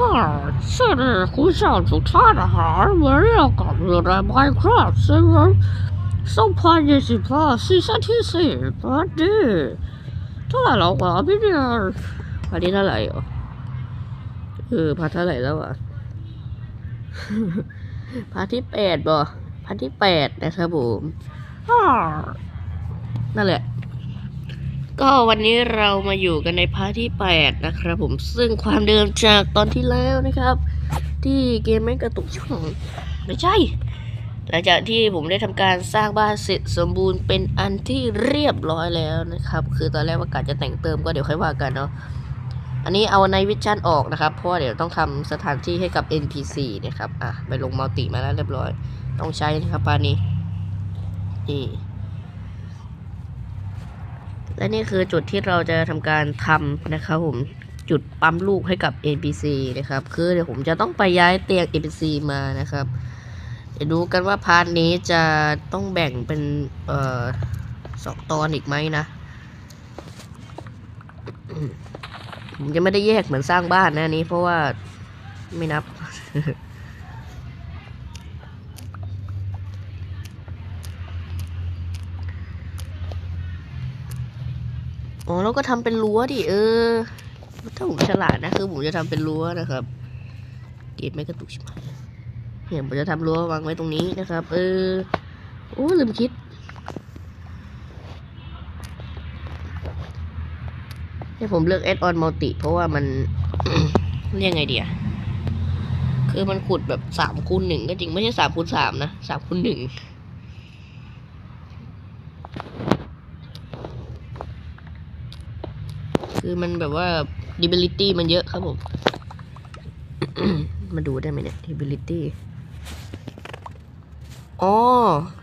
Hi, today we shall to Tanahar, welcome you to Minecraft server. So play Easy Plus Season ที่สี่มาดิเท่าไหร่แล้ววะวันที่อเอพาร์ทเท่าไหร่แล้วอะพาร์ทที่แปดบ่พาร์ทที่แปดนะครับผมนั่นแหละ ก็วันนี้เรามาอยู่กันในพาร์ทที่แปดนะครับผมซึ่งความเดิมจากตอนที่แล้วนะครับ ที่เกมไม่กระตุกช่องไม่ใช่ หลังจากที่ผมได้ทำการสร้างบ้านเสร็จสมบูรณ์เป็นอันที่เรียบร้อยแล้วนะครับ คือตอนแรกว่ากะจะแต่งเติมก็เดี๋ยวค่อยว่ากันเนาะอันนี้เอาในวิชั่นออกนะครับ เพราะเดี๋ยวต้องทำสถานที่ให้กับ NPC นะครับอะไปลงมัลติมาแล้วเรียบร้อย ต้องใช้นะครับปานนี้นี่ และนี่คือจุดที่เราจะทำการทำนะครับผมจุดปั๊มลูกให้กับ NPC นะครับ คือเดี๋ยวผมจะต้องไปย้ายเตียง NPC มานะครับ เดี๋ยวดูกันว่าพาร์ทนี้จะต้องแบ่งเป็นเอ่อสองตอนอีกไหมนะ ผมจะไม่ได้แยกเหมือนสร้างบ้านนะนี้ เพราะว่าไม่นับ อ๋อแล้วก็ทำเป็นรั้วดิเออ ถ้าผมฉลาดนะคือผมจะทำเป็นรั้วนะครับ เกมไม่กระตุกใช่ไหมเนี่ยผมจะทำรั้ววางไว้ตรงนี้นะครับ เออโอ้ลืมคิดให้ผมเลือก add on multi เพราะว่ามันเรียกไงเดียคือมันขุดแบบสามคูณหนึ่งก็จริงไม่ใช่สามคูณสามนะสามคูณหนึ่ง คือมันแบบว่า ability มันเยอะครับผม มาดูได้ไหมเนี่ย ability อ๋อ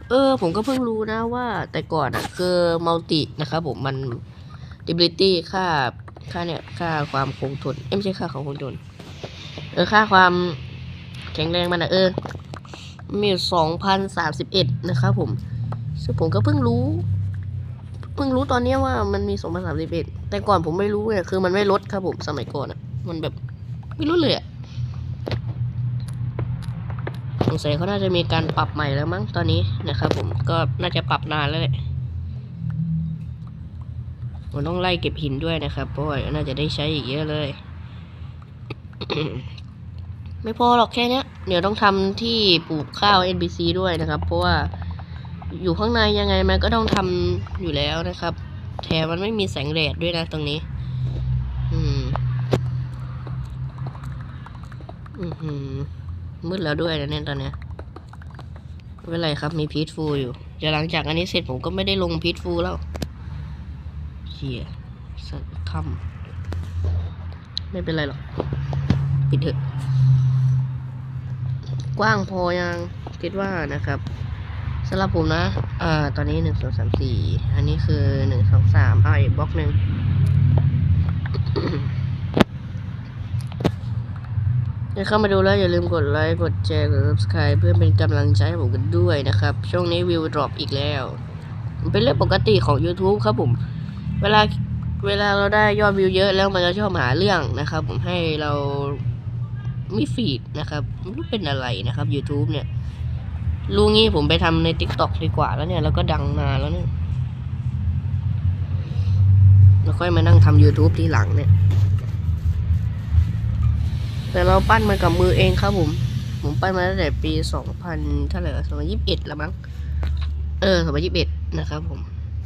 เออ ผมก็เพิ่งรู้นะว่า แต่ก่อนอะ่ะ คือ multi นะครับผมมัน ability ค่าค่าเนี่ย ค่าความคงทน เอ้ยไม่ใช่ค่าความคงทน เออ ค่าความแข็งแรงมันอะเออ มีสองพันสามสิบเอ็ดนะครับผมซึ่งผมก็เพิ่งรู้ เพิ่งรู้ตอนเนี้ยว่ามันมีสองพันสามสิบเอ็ด แต่ก่อนผมไม่รู้เนี่ยคือมันไม่ลดครับผมสมัยก่อนอะมันแบบไม่รู้เลยอะสงสัยเขาน่าจะมีการปรับใหม่แล้วมั้งตอนนี้นะครับผมก็น่าจะปรับนานแล้วแหละผมต้องไล่เก็บหินด้วยนะครับเพราะว่าน่าจะได้ใช้อีกเยอะเลย ไม่พอหรอกแค่เนี้ยเดี๋ยวต้องทำที่ปลูกข้าว NPC ด้วยนะครับ เพราะว่าอยู่ข้างในยังไงมันก็ต้องทำอยู่แล้วนะครับ แถมมันไม่มีแสงแดดด้วยนะตรงนี้ อืม อือหือมืดแล้วด้วยนะเนี่ยตอนเนี้ยไม่เป็นไรครับมีพีทฟูอยู่ เดี๋ยวหลังจากอันนี้เสร็จผมก็ไม่ได้ลงพีทฟูแล้วเฮียสัตว์ถ้ำไม่เป็นไรหรอก ปิดเถอะ กว้างพอยังคิดว่านะครับ สำหรับผมนะ อ่า ตอนนี้หนึ่งสองสามสี่ อันนี้คือหนึ่งสองสามอ่าอีกบล็อกหนึ่งถ้าเข้ามาดูแล้วอย่าลืมกดไลค์ กดแชร์ กด subscribe เพื่อเป็นกำลังใจให้ผมกันด้วยนะครับ ช่วงนี้วิวดรอปอีกแล้ว มันเป็นเรื่องปกติของ YouTube ครับผม เวลา เวลาเราได้ยอดวิวเยอะแล้วมันจะชอบหาเรื่องนะครับ ผมให้เรามีฟีดนะครับไม่รู้เป็นอะไรนะครับ YouTube เนี่ย รู้งี้ผมไปทำใน TikTok ดีกว่าแล้วเนี่ย แล้วก็ดังนานแล้วเนี่ยแล้วค่อยมานั่งทำ YouTube ทีหลังเนี่ย แต่เราปั้นมากับมือเองครับผม ผมปั้นมาตั้งแต่ปีสองพันเท่าไหร่สองพันยี่สิบเอ็ดแล้วมั้ง เออสองพันยี่สิบเอ็ดนะครับผม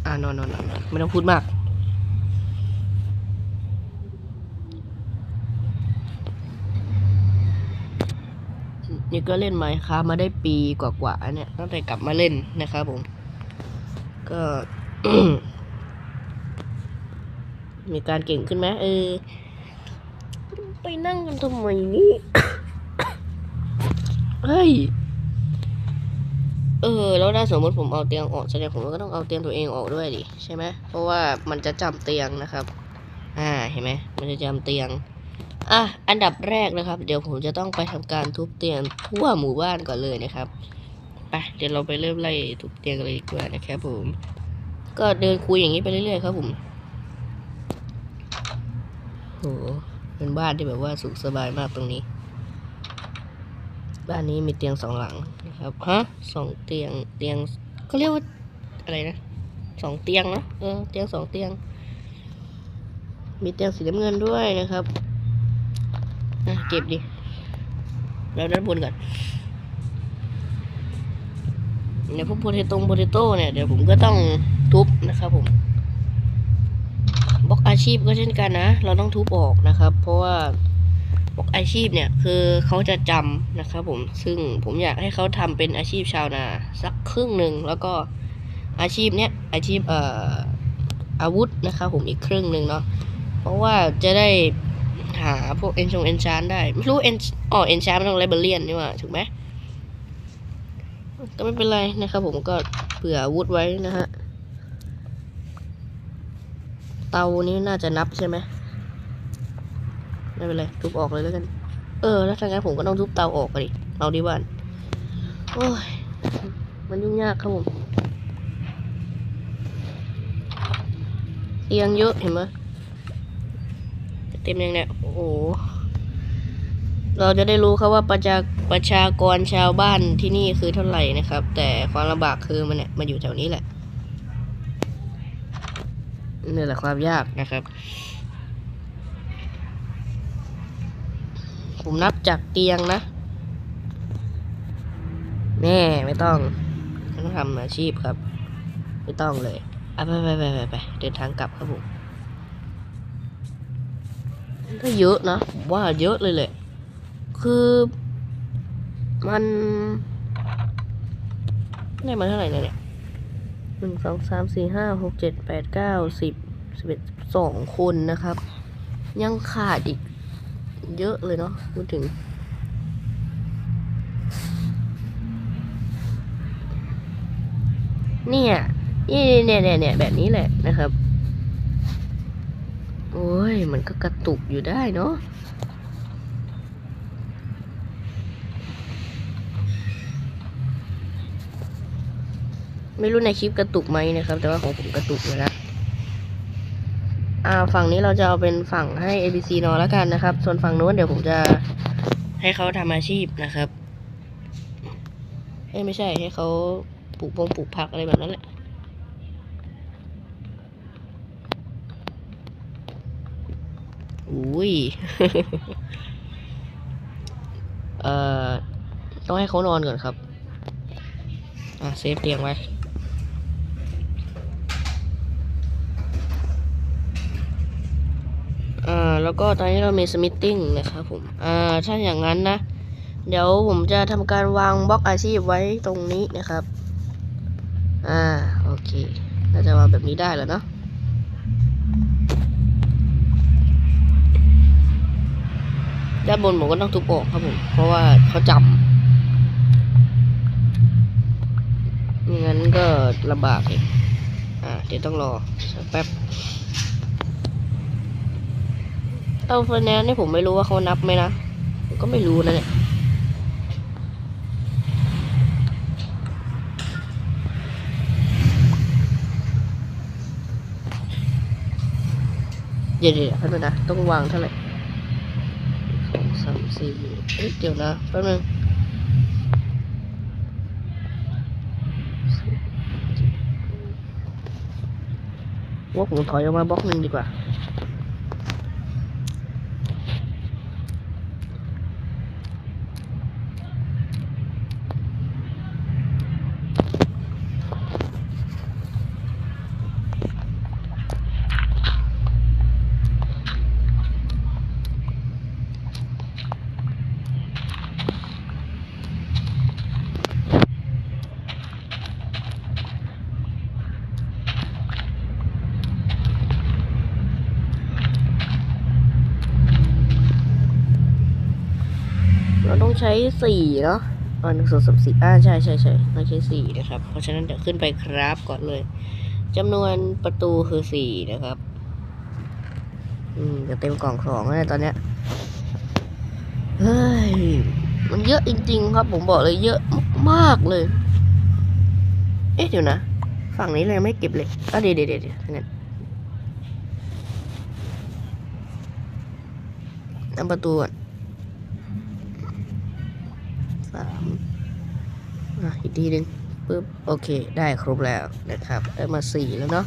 อ่านอนนอนนอนไม่ต้องพูดมาก นี่ก็เล่นไมค์ครับมาได้ปีกว่าๆเนี่ยตั้งแต่กลับมาเล่นนะครับผม ก็มีการเก่งขึ้นไหมเออ ไปนั่งกันทำไมนี่เฮ้ยเออ แล้วถ้าสมมติผมเอาเตียงออกแสดงผมก็ต้องเอาเตียงตัวเองออกด้วยดิใช่ไหมเพราะว่ามันจะจำเตียงนะครับ อ่าเห็นไหมมันจะจำเตียง อะอันดับแรกนะครับ เดี๋ยวผมจะต้องไปทำการทุบเตียงทั่วหมู่บ้านก่อนเลยนะครับไปเดี๋ยวเราไปเริ่มไล่ทุบเตียงกันเลยดีกว่านะครับผม ก็เดินคุยอย่างนี้ไปเรื่อยๆครับผมโหเป็นบ้านที่แบบว่าสุขสบายมากตรงนี้ บ้านนี้มีเตียงสองหลังนะครับฮะสองเตียงเตียงก็เรียกว่าอะไรนะสองเตียงนะเออเตียงสองเตียง มีเตียงสีน้ำเงินด้วยนะครับ เก็บดิแล้วด้านบนก่อนเดี๋ยวพวกโพเทโตงโพเทโต้เนี่ยเดี๋ยวผมก็ต้องทุบนะครับผมบล็อกอาชีพก็เช่นกันนะ เราต้องทุบออกนะครับ เพราะว่าบล็อกอาชีพเนี่ยคือเขาจะจำนะครับผมซึ่งผมอยากให้เขาทำเป็นอาชีพชาวนาสักครึ่งหนึ่งแล้วก็อาชีพเนี้ยอาชีพเอ่ออาวุธนะครับผมอีกครึ่งหนึ่งเนาะเพราะว่าจะได้ หาพวกเอนชงเอนชานได้ ไม่รู้เอนอ๋อเอนชานมันต้องไลเบเรียนนี่ว่าถูกไหมก็ไม่เป็นไรนะครับผมก็เผื่อาวุธไว้นะฮะ เตานี้น่าจะนับใช่ไหมไม่เป็นไรทุบออกเลยแล้วกัน เออ แล้วถ้างั้นผมก็ต้องทุบเตาออกไปดิเอาดีบ้านโอ้ยมันยุ่งยากครับผมเตียงเยอะเห็นไหม ต็มยังเนี่ยโอ้โหเราจะได้รู้ครับว่าประชาประชากรชาวบ้านที่นี่คือเท่าไหร่นะครับ แต่ความลำบากคือมันเนี่ยมาอยู่แถวนี้แหละนี่แหละความยากนะครับ ผมนับจากเตียงนะแน่ไม่ต้องต้องทำอาชีพครับ ไม่ต้องเลยไปไปไปไปไปเดินทางกลับครับผม ก็เยอะนะผมว่าเยอะเลยแหละ คือมันได้มาเท่าไหร่เนี่ยหนึ่งสองสามสี่ห้าหกเจ็ดแปดเก้าสิบสิบเอ็ดสองคนนะครับ ยังขาดอีก เยอะเลยเนาะพูดถึง เนี่ยนี่เนี่ยเนี่ยเนี่ยแบบนี้แหละนะครับ โอ้ย มันก็กระตุกอยู่ได้เนาะไม่รู้ในคลิปกระตุกไหมนะครับ แต่ว่าของผมกระตุกเลยนะอ่าฝั่งนี้เราจะเอาเป็นฝั่งให้ ABC นอนแล้วกันนะครับ ส่วนฝั่งนู้นเดี๋ยวผมจะให้เขาทำอาชีพนะครับเอ้ไม่ใช่ให้เขาปลูกพงปลูกผักอะไรแบบนั้นแหละ อุ้ย เอ่อ ต้องให้เขานอนก่อนครับ อะเซฟเตียงไว้ อ่า แล้วก็ตอนนี้เรามีสมิทติ้งนะครับผม อ่า ถ้าอย่างนั้นนะ เดี๋ยวผมจะทำการวางบล็อกอาชีพไว้ตรงนี้นะครับ อ่า โอเค น่าจะวางแบบนี้ได้แล้วเนาะ ด้านบนผมก็ต้องทุบออกครับผม เพราะว่าเขาจำไม่งั้นก็ลำบากอีกอ่า เดี๋ยวต้องรอสักแป๊บเตาไฟแนนซ์นี่ผมไม่รู้ว่าเขานับไหมนะมก็ไม่รู้นะเนี่ยเดี๋ยวเดี๋ยวแป๊บนึงนะ ต้องวางเท่าไหร่ สองสามสี่เอ้ยเดี๋ยวนะแป๊บนึงว่าผมถอยออกมาบล็อกหนึ่งดีกว่า เราต้อง ใช้สี่เนาะอ่าหนึ่งสองสามสี่อ่าใช่ใช่ใช่ต้องใช้สี่นะครับ เพราะฉะนั้นเดี๋ยวขึ้นไปครับก่อนเลยจำนวนประตูคือสี่นะครับ อืมจะเต็มกล่องสองแล้วตอนเนี้ยเฮ้ยมันเยอะจริง ๆ ครับ ผมบอกเลยเยอะมากเลย เอ๊ะเดี๋ยวนะ ฝั่งนี้เลยไม่เก็บเลยอะเดี๋ยวเดี๋ยวเดี๋ยวงั้นทำประตูก่อน อีกทีหนึ่งปึ๊บโอเคได้ครบแล้วนะครับได้มาสี่แล้วเนาะ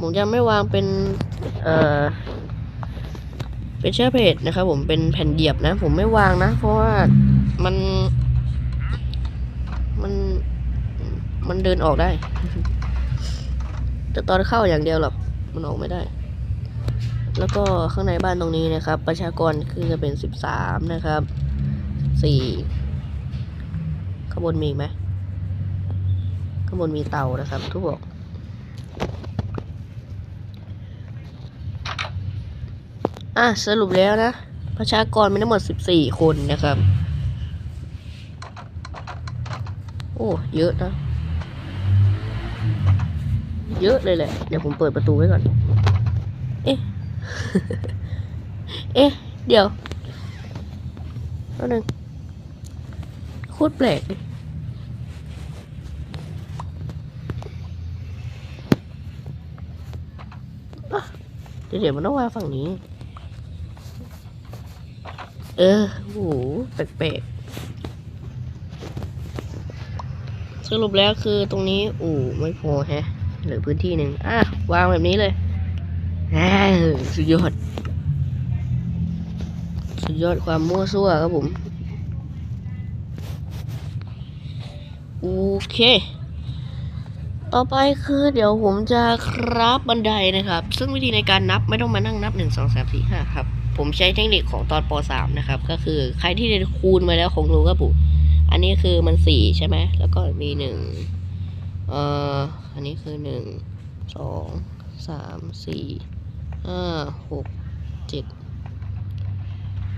ผมจะไม่วางเป็นเอ่อเป็นเชื้อเพจนะครับผมเป็นแผ่นเดียบนะ ผมไม่วางนะ เพราะว่ามันมันมันเดินออกได้ แต่ตอนเข้าอย่างเดียวหรอกมันออกไม่ได้ แล้วก็ข้างในบ้านตรงนี้นะครับ ประชากรคือจะเป็นสิบสามนะครับ สี่ข้างบนมีไหมข้างบนมีเตานะครับ ทุกบอกอะสรุปแล้วนะ ประชากรมีทั้งหมดสิบสี่คนนะครับ โอ้เยอะนะ เยอะเลยแหละ เดี๋ยวผมเปิดประตูไว้ก่อน เอ๊ะ เอ๊ะ เดี๋ยวแล้วนึง ตรแปลกเลยเดี๋ยวมันต้องวางฝั่งนี้ เออโอ้โหแปลกๆ สรุปแล้วคือตรงนี้โอ้ไม่พอแฮะ เหลือพื้นที่หนึ่งอะ วางแบบนี้เลยสุดยอด สุดยอดความมั่วซั่วครับผม โอเค ต่อไปคือเดี๋ยวผมจะครับบันไดนะครับ ซึ่งวิธีในการนับไม่ต้องมานั่งนับหนึ่งสองสามสี่ห้าครับ ผมใช้เทคนิคของตอนปสามนะครับ ก็คือใครที่ได้คูณมาแล้วคงรู้ครับผมอันนี้คือมันสี่ใช่ไหม แล้วก็มีหนึ่งเอ่อ อันนี้คือหนึ่งสองสามสี่ห้าหกเจ็ด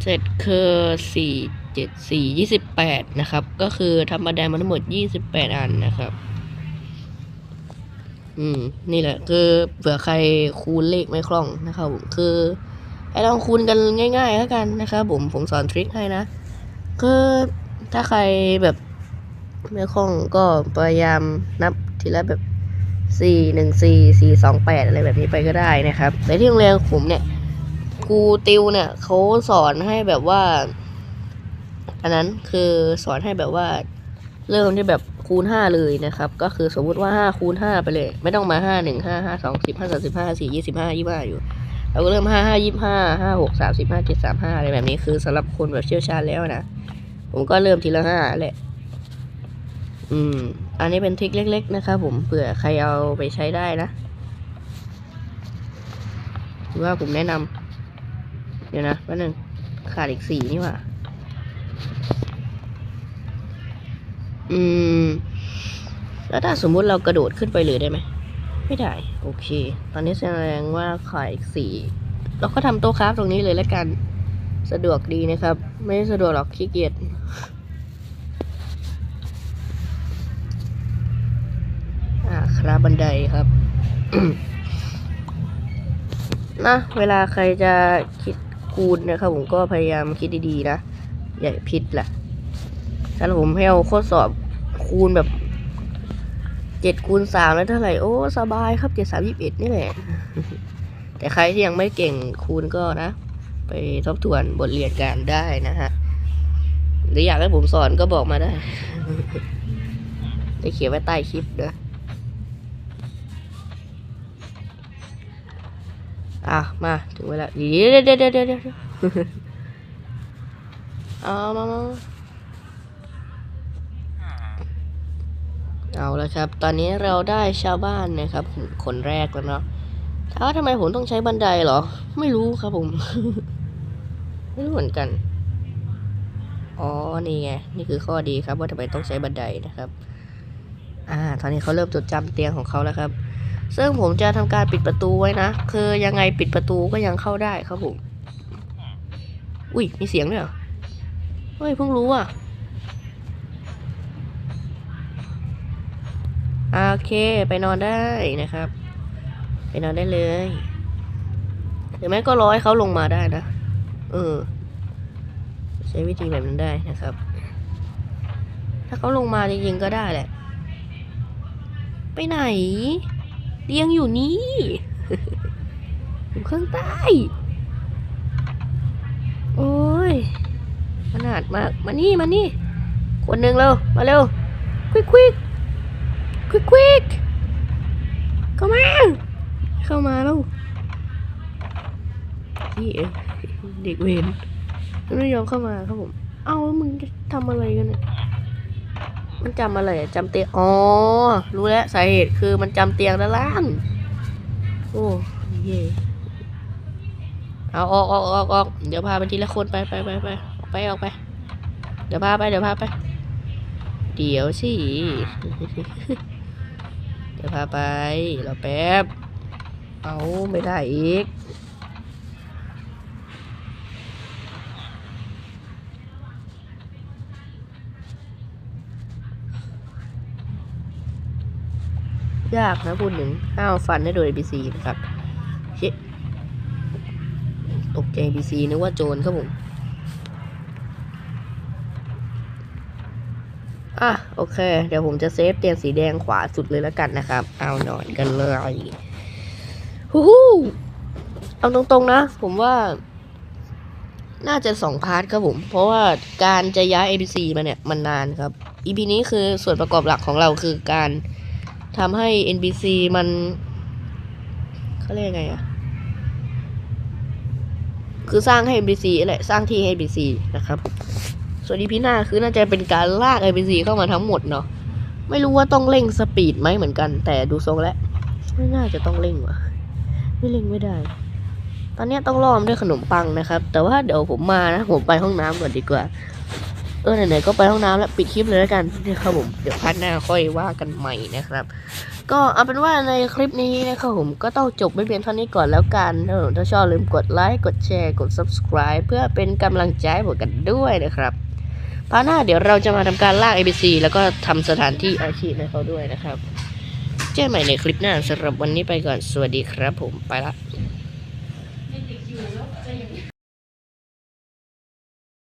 เจ็ดคือสี่ เจ็ดสี่ยี่สิบแปดนะครับ ก็คือทำบันไดมาทั้งหมดยี่สิบแปดอันนะครับ อืม นี่แหละ คือเผื่อใครคูณเลขไม่คล่องนะครับผมคือให้ลองคูณกันง่ายๆแล้วกันนะครับผมผมสอนทริคให้นะคือถ้าใครแบบไม่คล่องก็พยายามนับทีละแบบสี่หนึ่งสี่สี่สองแปดอะไรแบบนี้ไปก็ได้นะครับ แต่ที่โรงเรียนผมเนี่ยครูติวเนี่ยเขาสอนให้แบบว่า อันนั้นคือสอนให้แบบว่า เริ่มที่แบบคูณห้าเลยนะครับ ก็คือสมมุติว่าห้าคูณห้าไปเลย ไม่ต้องมาห้าหนึ่งห้าห้าสองสิบห้าสามสิบห้าสี่ยี่สิบห้ายี่ห้าอยู่เราก็เริ่มห้าห้ายี่ห้าห้าหกสามสิบห้าเจ็ดสามห้าอะไรแบบนี้คือสำหรับคนแบบเชี่ยวชาญแล้วนะ ผมก็เริ่มทีละห้าแหละ อืม อันนี้เป็นทริคเล็ก ๆ นะครับผมเผื่อใครเอาไปใช้ได้นะหรือว่าผมแนะนำเดี๋ยวนะแป๊บนึงขาดอีกสี่นี่ว่า อืม แล้วถ้าสมมุติเรากระโดดขึ้นไปเลยได้ไหม ไม่ได้ โอเค ตอนนี้แสดงว่าขาดอีกสี่ เราก็ทำโต๊ะคราฟตรงนี้เลยแล้วกัน สะดวกดีนะครับ ไม่สะดวกหรอกขี้เกียจครับบันไดครับนะเวลาใครจะคิดคูณนะครับผมก็พยายามคิดดีๆนะ อย่าผิดแหละ ถ้าผมให้เอาข้อสอบคูณแบบเจ็ดคูณสามแล้วเท่าไหร่ โอ้ สบายครับเจ็ดสามยี่สิบเอ็ดนี่แหละ แต่ใครที่ยังไม่เก่งคูณก็นะ ไปทบทวนบทเรียนกันได้นะฮะ หรืออยากให้ผมสอนก็บอกมาได้จะเขียนไว้ใต้คลิปเด้ออะ มา ถึงเวลาเดี๋ยวเดี๋ยวเดี๋ยวเดี๋ยวเดี๋ยวเอามามามา เอาละครับ ตอนนี้เราได้ชาวบ้านนะครับ คนแรกแล้วเนาะถามว่าทำไมผมต้องใช้บันไดเหรอ ไม่รู้ครับผม ไม่รู้เหมือนกัน อ๋อ นี่ไง นี่คือข้อดีครับว่าทำไมต้องใช้บันไดนะครับ อ่า ตอนนี้เขาเริ่มจดจำเตียงของเขาแล้วครับ ซึ่งผมจะทำการปิดประตูไว้นะ คือยังไงปิดประตูก็ยังเข้าได้ครับผม อุ้ย มีเสียงด้วยเหรอ เฮ้ย เพิ่งรู้อะ โอเค ไปนอนได้นะครับ ไปนอนได้เลยหรือไม่ก็ร้อยเขาลงมาได้นะ เออ ใช้วิธีแบบนั้นได้นะครับ ถ้าเขาลงมาจริงๆก็ได้แหละ ไปไหนเตียงอยู่นี่อยู่ข้างใต้โอ้ยขนาดมาก มานี่ มานี่ คนหนึ่งเร็ว มาเร็ว ควิกควิกควิกควิกเข้ามา เข้ามาแล้วพี่เอ๋ เด็กเวรมันไม่ยอมเข้ามาครับผม เอ้าแล้วมึงจะทำอะไรกันเนี่ยมันจำอะไรอะจำเตียง อ๋อ รู้แล้วสาเหตุคือมันจำเตียงด้านล่าง โอ้เย่เอาออกออกออกออกเดี๋ยวพาไปทีละคนไปไปไปไปออกไปออกไป เดี๋ยวพาไปเดี๋ยวพาไป เดี๋ยวสิเดี๋ยวพาไปรอแป๊บ เอาไม่ได้อีก ยากนะพูดถึงห้าวฟันได้โดย NPC นะครับเฮ้ตกใจ NPC นึกว่าโจรครับผม อะ โอเค เดี๋ยวผมจะเซฟเตียงสีแดงขวาสุดเลยแล้วกันนะครับ เอาหน่อยกันเลยฮู้ฮู้เอาตรงๆนะ ผมว่า น่าจะสองพาร์ทครับผม เพราะว่าการจะย้าย NPC มาเนี่ย มันนานครับ EP นี้คือส่วนประกอบหลักของเราคือการ ทำให้ NPC มันเขาเรียกไงอะคือสร้างให้ NPC แหละ สร้างที่ให้ NPC นะครับ ส่วน EP หน้าคือน่าจะเป็นการลาก NPC เข้ามาทั้งหมดเนาะ ไม่รู้ว่าต้องเร่งสปีดไหมเหมือนกัน แต่ดูทรงแล้วไม่น่าจะต้องเร่งว่ะ ไม่เร่งไม่ได้ ตอนนี้ต้องล่อมด้วยขนมปังนะครับ แต่ว่าเดี๋ยวผมมานะ ผมไปห้องน้ำก่อนดีกว่า เออไหนๆก็ไปห้องน้ำแล้วปิดคลิปเลยแล้วกันนะครับผมเดี๋ยวพัดหน้าค่อยว่ากันใหม่นะครับ ก็เอาเป็นว่าในคลิปนี้นะครับผมก็ต้องจบไปเพียงเท่านี้ก่อนแล้วกันถ้าชอบลืมกดไลค์กดแชร์กด subscribe เพื่อเป็นกำลังใจให้ผมกันด้วยนะครับพาร์ทหน้าเดี๋ยวเราจะมาทำการลาก ABC แล้วก็ทำสถานที่อาชีพให้เขาด้วยนะครับ เจอกันใหม่ในคลิปหน้าสำหรับวันนี้ไปก่อนสวัสดีครับผมไปละ